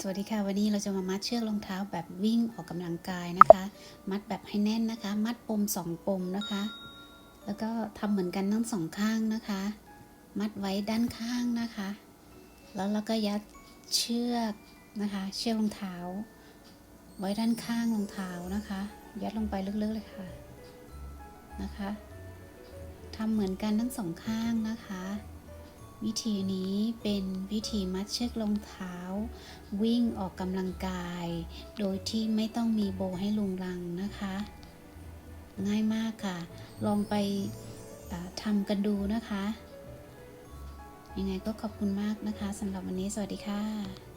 สวัสดีค่ะ วันนี้เราจะมามัดเชือกรองเท้าแบบวิ่งออกกำลังกายนะคะ มัดแบบให้แน่นนะคะ มัดปมสองปมนะคะ แล้วก็ทำเหมือนกันทั้งสองข้างนะคะ มัดไว้ด้านข้างนะคะ แล้วเราก็ยัดเชือกนะคะ เชือกรองเท้า ไว้ด้านข้างรองเท้านะคะ ยัดลงไปลึกๆเลยค่ะนะคะทำเหมือนกันทั้งสองข้างนะคะ วิธีนี้เป็นวิธีมัดเชือกรองเท้า วิ่งออกกำลังกาย โดยที่ไม่ต้องมีโบให้ลุงรังนะคะ ง่ายมากค่ะ ลองไปทำกันดูนะคะ ยังไงก็ขอบคุณมากนะคะสำหรับวันนี้สวัสดีค่ะ